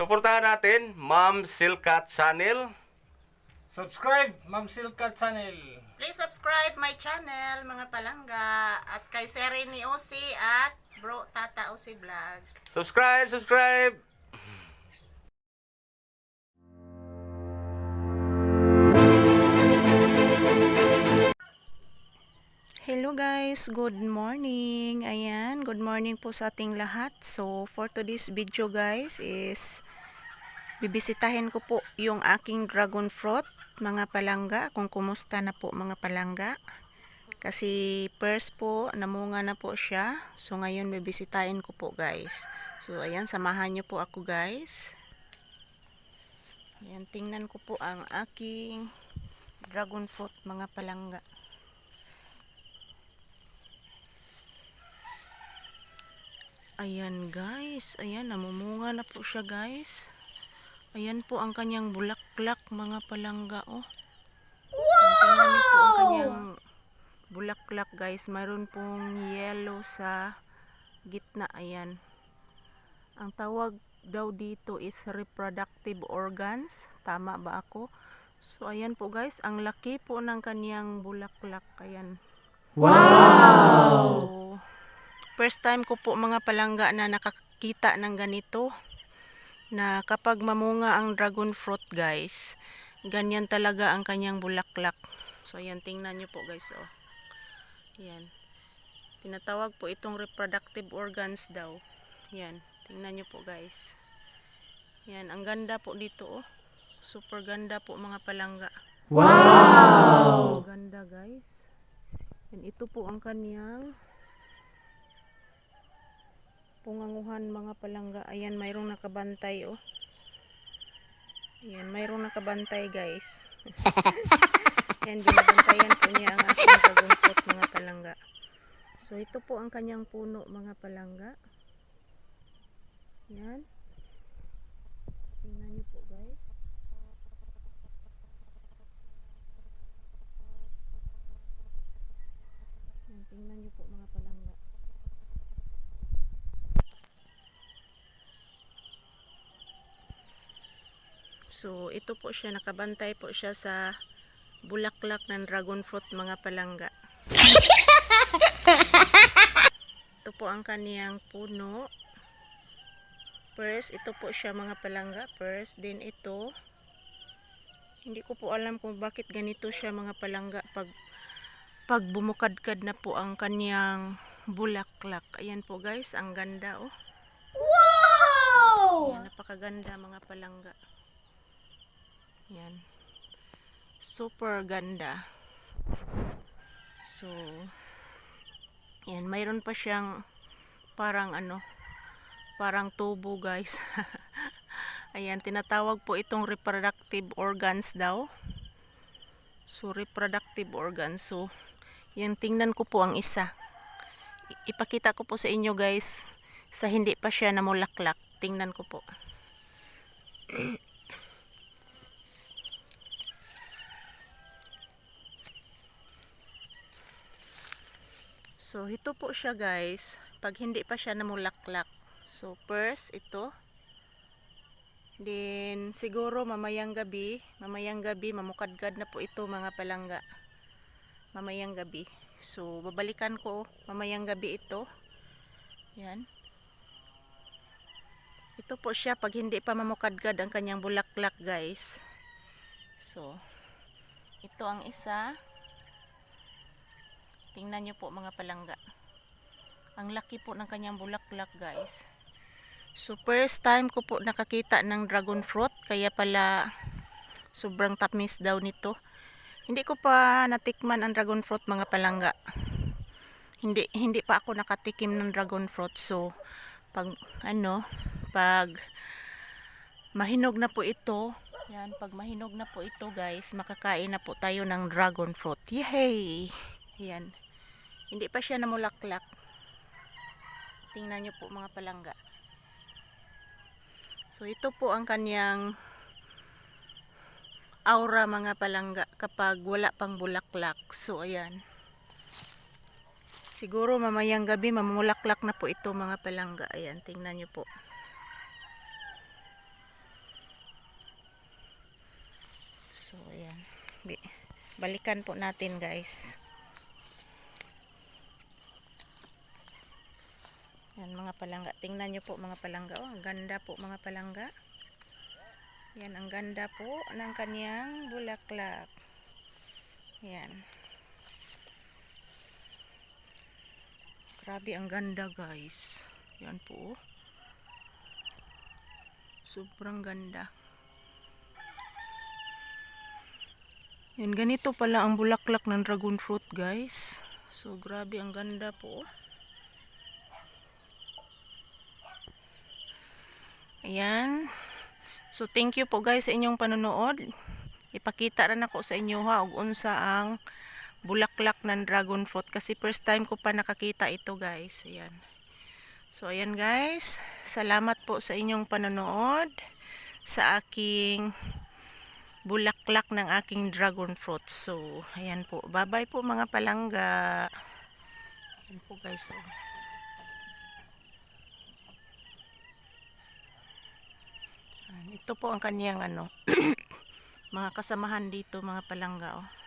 Suportahan natin, Ma'am Silkat Channel. Subscribe, Ma'am Silka Channel. Please subscribe my channel, mga palangga. At kay Serene Osi at Bro Tata Osi Vlog. Subscribe, subscribe! Hello guys, good morning. Ayan, good morning po sa ating lahat. So, for today's video guys is bibisitahin ko po yung aking dragon fruit, mga palangga, kung kumusta na po mga palangga. Kasi first po, namunga na po siya. So, ngayon bibisitahin ko po guys. So, ayan, samahan niyo po ako guys. Ayan, tingnan ko po ang aking dragon fruit, mga palangga. Ayan guys, ayan namumunga na po siya guys. Ayan po ang kanyang bulaklak mga palangga oh. Wow! Po ang kanyang bulaklak guys. Mayroon pong yellow sa gitna ayan. Ang tawag daw dito is reproductive organs. Tama ba ako? So ayan po guys, ang laki po ng kanyang bulaklak. Ayan. Wow! First time ko po mga palangga na nakakita ng ganito na kapag mamunga ang dragon fruit guys, ganyan talaga ang kanyang bulaklak. So ayan, tingnan nyo po guys oh. Yan. Tinatawag po itong reproductive organs daw. Yan, tingnan nyo po guys. Yan, ang ganda po dito oh. Super ganda po mga palangga. Wow! Ganda guys. And ito po ang kanyang punganguhan mga palangga. Ayan, mayroong nakabantay oh. Ayan, mayroong nakabantay guys. Ayan, binabantayan po niya ang aking fruit mga palangga. So, ito po ang kanyang puno mga palangga. Ayan. Tingnan niyo po guys. Ayan, tingnan niyo po mga palangga. So, ito po siya, nakabantay po siya sa bulaklak ng dragon fruit mga palangga. ito po ang kaniyang puno. First, ito po siya mga palangga. First, then ito. Hindi ko po alam kung bakit ganito siya mga palangga pag pag bumukadkad na po ang kaniyang bulaklak. Ayan po guys, ang ganda oh. Wow! Ayan, napakaganda mga palangga. Yan. Super ganda. So, yan. Mayroon pa siyang parang ano, parang tubo guys. Ayan, tinatawag po itong reproductive organs daw. So, reproductive organs. So, yan, tingnan ko po ang isa. Ipakita ko po sa inyo guys sa hindi pa siya namulaklak. Tingnan ko po. So, ito po siya guys. Pag hindi pa siya namulaklak. So, first, ito. Then, siguro mamayang gabi, mamayang gabi, mamukadkad na po ito mga palangga. Mamayang gabi. So, babalikan ko mamayang gabi ito. Yan. Ito po siya pag hindi pa mamukadkad ang kanyang bulaklak guys. So, ito ang isa. Tingnan nyo po mga palangga. Ang laki po ng kanyang bulaklak guys. So first time ko po nakakita ng dragon fruit. Kaya pala sobrang tamis daw nito. Hindi ko pa natikman ang dragon fruit mga palangga. Hindi, hindi pa ako nakatikim ng dragon fruit. So pag ano, pag mahinog na po ito, yan, pag mahinog na po ito guys, makakain na po tayo ng dragon fruit. Yay! Yan. Hindi pa siya namulaklak. Tingnan nyo po mga palangga. So ito po ang kanyang aura mga palangga kapag wala pang bulaklak. So ayan. Siguro mamayang gabi mamulaklak na po ito mga palangga. Ayan, tingnan nyo po. So ayan. Balikan po natin guys. Yan mga palangga. Tingnan nyo po mga palangga. Oh, ang ganda po mga palangga. Yan, ang ganda po ng kanyang bulaklak. Yan. Grabe, ang ganda guys. Yan po. oh. Sobrang ganda. Yan, ganito pala ang bulaklak ng dragon fruit guys. So, grabe, ang ganda po. Ayan. So thank you po guys sa inyong panonood. Ipakita rin ako sa inyo ha ug unsa ang bulaklak ng dragon fruit kasi first time ko pa nakakita ito guys. Ayan. So ayan guys, salamat po sa inyong panonood sa aking bulaklak ng aking dragon fruit. So ayan po. Bye-bye po mga palangga. Ayan po guys. Oh. Ito po ang kaniyang ano, mga kasamahan dito, mga palangga. Oh.